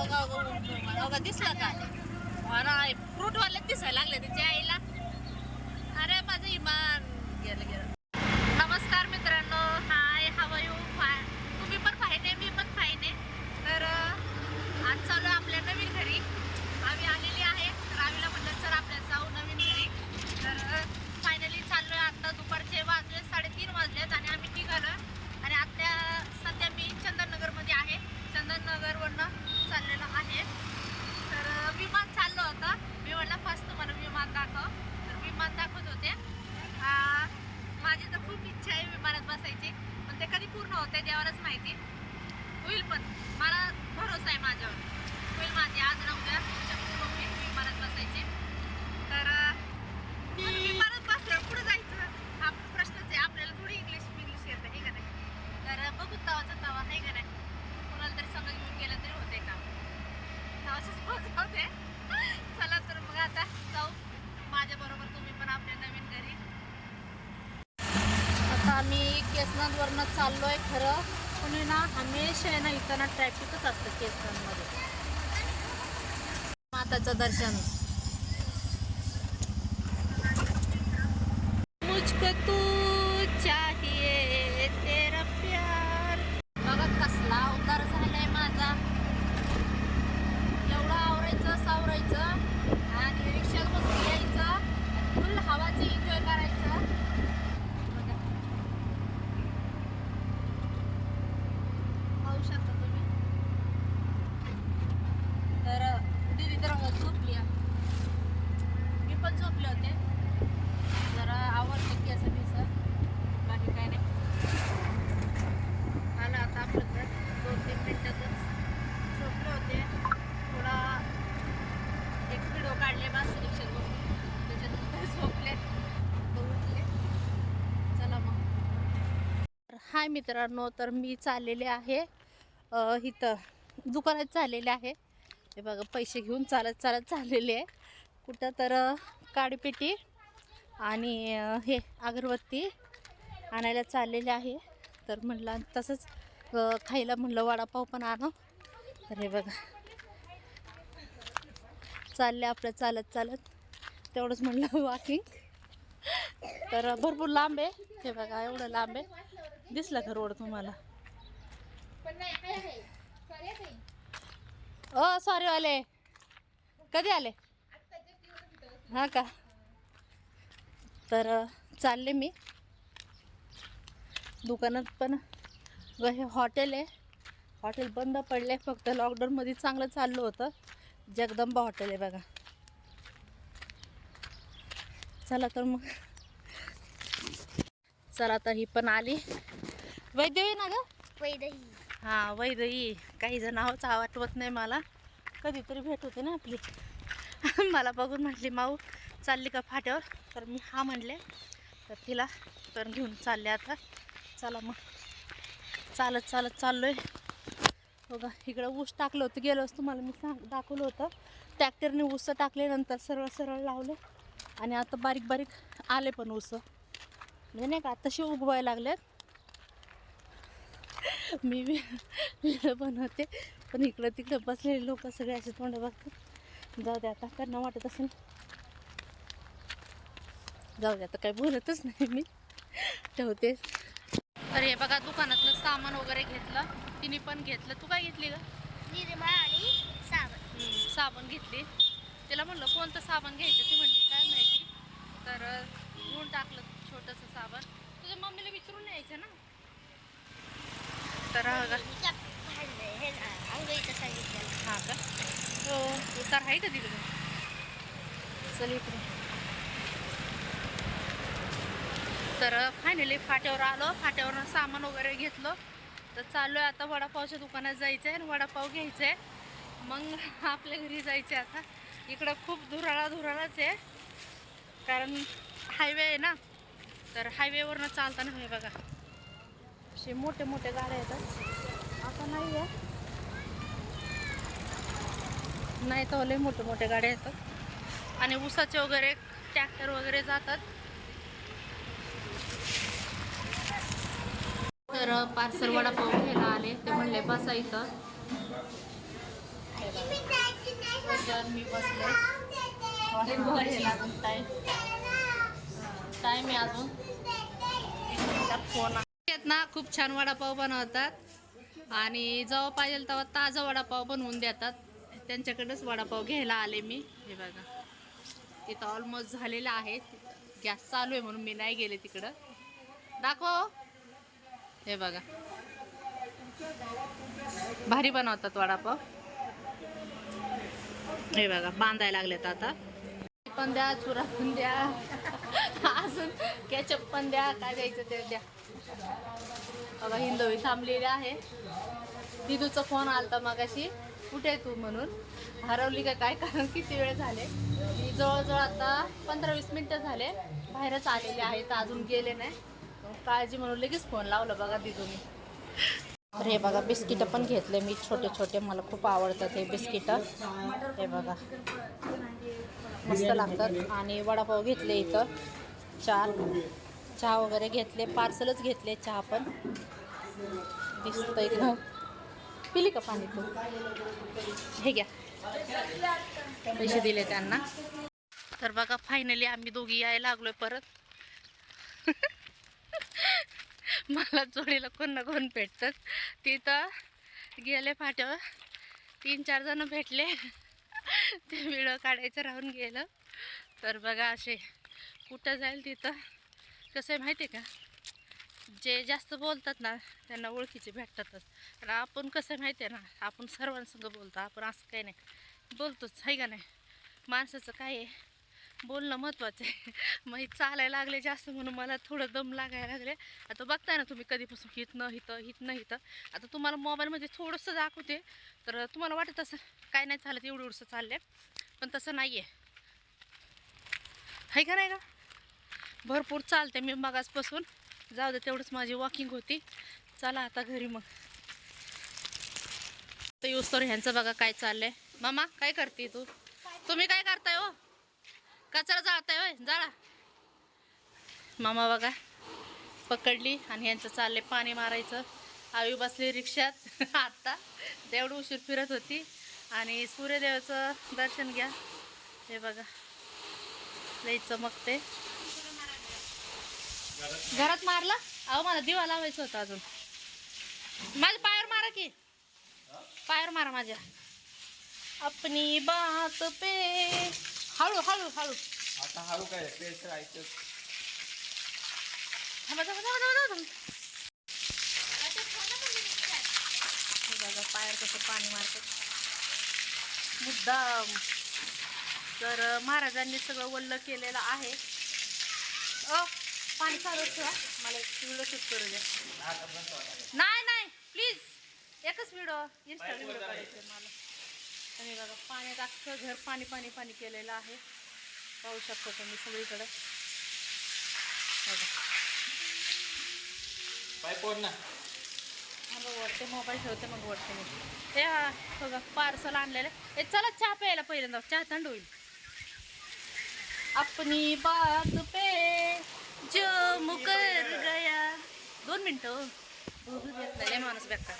बघा बघा बघा दिसला का? अरे दिसायला लागले त्याच्या आईला. अरे माझं इमान गेलं गेलं नमस्कार मित्रांनो हाय हाव यू फाय तुम्ही पण फाईन आहे मी पण फाईन आहे तर अं, आज चालू आहे आपल्या नवीन घरी आम्ही आलेली आहे तर आम्हीला म्हणलं सर आपल्या जाऊ नवीन घरी तर फायनली चाललो आहे आत्ता दुपारचे वाजले साडेतीन वाजलेत आणि आम्ही निघालो आणि आता सध्या मी चंदननगरमध्ये आहे चंदननगरवरनं चाललेलो आहे तर अं, विमान चाललं होतं मी म्हणलं फर्स्ट तुम्हाला विमान दाखव तर विमान दाखवत होते अं, माझी तर खूप इच्छा आहे विमानात बसायची पण ते कधी पूर्ण होते देवालाच माहिती होईल पण मला भरोसा आहे माझ्यावर होईल माझी आज ना उद्या शक्य होईल विमानात बसायची तर अं, पण विमानात बसल्यावर पुढे जायचं हा प्रश्नच आहे आपल्याला थोडी इंग्लिश इंग्लिश येतं हे का नाही तर बघू तवाचा तवा आहे का नाही कोणाला तरी समज घेऊन गेलं तरी होते का तवाच होते चला तर मग आता जाऊ. माझ्या बरोबर तुम्ही पण आपल्या नवीन घरी. आता आम्ही केसनंदवरनं चाललो आहे खरं. पण ना हमेशा आहे ना इथं ना ट्रॅफिकच असतं केसनंदमध्ये माताचं दर्शन. मुझको तू चाहिए तेरा प्यार बघा कसला अवतार झालाय माझा एवढं आवरायचं सावरायचं आणि रिक्षात बसून यायचं फुल हवाचं एन्जॉय करायचं बघा. पाहू शकता तुम्ही तर दीदी तर झोपली आहे. मी पण झोपले होते जरा आवडते केस बिस बाकी काय नाही आलं आता आपलं घर दोन तीन मिनिटातच झोपले होते थोडा एक व्हिडिओ काढले बस रिक्षात बसून त्याच्यानंतर झोपले तर उठले चला मग हाय मित्रांनो तर मी चाललेले आहे इथं दुकानात चाललेले आहे. हे बघा पैसे घेऊन चालत चालत चाललेले आहे. कुठं तर काडीपेटी आणि हे अगरबत्ती आणायला चाललेले आहे. तर म्हणलं आणि तसंच खायला म्हणलं वडापाव पण आणा. तर हे बघा चालले आपलं चालत चालत. तेवढंच म्हणलं वॉकिंग तर भरपूर लांब आहे. हे बघा एवढं लांब आहे. दिसलं का रोड तुम्हाला? ओ सॉरी वाले. कधी आले? हां का? तर चालले मी. दुकानात पण हे हॉटेल आहे. हॉटेल बंद पडले फक्त लॉकडाऊनमध्ये चांगलं चाललं होतं. जगदंबा हॉटेल आहे बघा. चला तर मग. चला तर ही पण आली. वैद्यवी ना ग? वैदही. हां वैदई काही जण आहोत आठवत नाही मला. कधीतरी भेट होते ना आपली. मला बघून म्हटली माऊ चालली का फाट्यावर? तर मी हा म्हणले. तर तिला तर घेऊन चालले आता. चला मग. चालत चालत चाललो आहे बघा इकडं ऊस टाकलं होतं. गेलो असतं तुम्हाला मी सांग दाखवलं होतं. ट्रॅक्टरने ऊस टाकले नंतर सरळ सरळ लावले. आणि आता बारीक बारीक आले पण ऊस. म्हणजे नाही का तसे उगवायला लागलेत. मी बनवते. पण इकडं तिकडं बसलेले लोक सगळे असे तोंड बघतात. जाऊ दे आता त्यांना वाटत असेल. जाऊ दे आता काही बोलतच नाही मी. ठेवते. तर हे बघा दुकानातलं सामान वगैरे घेतलं. तिने पण घेतलं. तू काय घेतली ग? निर्मा आणि साबण साबण घेतली. तिला म्हणलं कोणतं साबण घ्यायचं ती म्हणली काय माहिती. तर घेऊन टाकलं. छोटंसं साबण. तुझ्या मम्मीला विचारून यायचं ना. तर हा का? हे हा हो उतार आहे का तिकडे? चल इकडे. तर फायनली फाट्यावर आलो फाट्यावरून सामान वगैरे घेतलं. तर चाललो आहे आता वडापावच्या दुकानात जायचं आहे आणि वडापाव घ्यायचं आहे मग आपल्या घरी जायचं आहे आता. इकडं खूप धुराळा धुराळाच आहे. कारण हायवे आहे ना. तर हायवेवरनं चालताना हे बघा. असे मोठे मोठे गाड्या येतात. आता नाही आहे. नाही तर लय मोठे मोठे गाड्या येतात. आणि ऊसाचे वगैरे ट्रॅक्टर वगैरे जातात. तर पार्सल वडापाव घ्यायला आले. ते म्हणले बसा इथं. तर मी बसले. वाट बघायला अजून? आहे फोन आहेत ना खूप छान वडापाव बनवतात. आणि जेव्हा पाहिजे तेव्हा ताजा वडापाव बनवून देतात. त्यांच्याकडेच वडापाव घ्यायला आले मी. हे बघा. तिथं ऑलमोस्ट झालेलं आहे. गॅस चालू आहे म्हणून मी नाही गेले तिकडं. दाखव. हे बघा. भारी बनवतात वडापाव. हे बघा बांधायला लागलेत आता. पण द्या चुरा पण द्या. अजून कॅचअप पण द्या काय द्यायचं ते द्या. बघा हिंदवी थांबलेली आहे. दिदूचा फोन आलता मगाशी. कुठे आहे तू म्हणून? हरवली का काय? कारण किती वेळ झाले. मी जवळजवळ आता पंधरा वीस मिनटं झाले. बाहेरच आलेले आहे तर अजून गेले नाही. मग काळजी म्हणून लगेच फोन लावला बघा दिदूनी. तर हे बघा बिस्किटं पण घेतले मी छोटे छोटे मला खूप आवडतात हे बिस्किटं. हे बघा. मस्त लागतात. आणि वडापाव घेतले इथं. चार. चहा वगैरे घेतले. पार्सलच घेतले चहा पण. दिसतंय का? पिली का पाणी तू? हे घ्या. पैसे दिले त्यांना. तर बघा फायनली आम्ही दोघी यायला लागलोय परत. मला जोडीला कोण ना कोण भेटतात तिथं गेले फाट्यावर. तीन चार जण भेटले. ते व्हिडिओ काढायचं राहून गेलं. तर बघा असे कुठं जाईल तिथं. कसं आहे माहिती आहे का? जे जास्त बोलतात ना त्यांना ओळखीचे भेटतातच. कारण आपण कसं आहे माहिती आहे ना? आपण सर्वांसंग बोलतो. आपण असं काही नाही. बोलतोच आहे का नाही? माणसाचं काय आहे? बोलणं महत्त्वाचं आहे. मग हे चालायला लागले जास्त म्हणून मला थोडं दम लागायला लागले. आता बघताय ना तुम्ही कधीपासून हितनं हित हितनं हिथं आता तुम्हाला मोबाईलमध्ये थोडंसं दाखवते. तर तुम्हाला वाटत असं काय नाही चालत एवढं एवढंसं चाललं पण तसं नाही आहे का नाही का भरपूर चालते मी मगासपासून. जाऊ दे तेवढंच माझी वॉकिंग होती. चला आता घरी मग. तर यूज तर ह्यांचं बघा काय चाललंय. मामा काय करते तू? तुम्ही काय करताय हो? कचरा जाळताय होय जाळा. मामा बघा पकडली आणि यांचं चालले पाणी मारायचं. आवी बसली रिक्षात. आत्ता तेवढं उशीर फिरत होती. आणि सूर्यदेवाचं दर्शन घ्या. हे बघा. लई चमकते घरात मारला? अहो मला दिवा लावायचं होतं अजून. माझ्या पायावर मारा की. पायावर मारा माझ्या. अपनी बात पे हळू हळू हळू. आता हळू काय पेच राहायचं थांबा, थांबा, थांबा, थांबा, थांबा. हे बघा पायावर कसं पाणी मारतात. मुद्दाम. तर महाराजांनी सगळं वल्ल केलेलं आहे. अ पाणी चालू ठेवा. मला एक व्हिडिओ शूट करू द्या. नाही नाही प्लीज एकच व्हिडिओ इन्स्टा व्हिडिओ करायचे मला. आणि बघा पाण्यात अख्खं घर पाणी पाणी पाणी केलेलं आहे. पाहू शकता तुम्ही सगळीकडं. पोड ना. हा मोबाईल ठेवते मग वरते मी. हे हा बघा पार्सल आणलेलं. हे चला चहा प्यायला पहिल्यांदा. चहा थंड होईल. अपनी बात पे जो मुकर गया. दोन मिनटं. हो. माणूस बेकार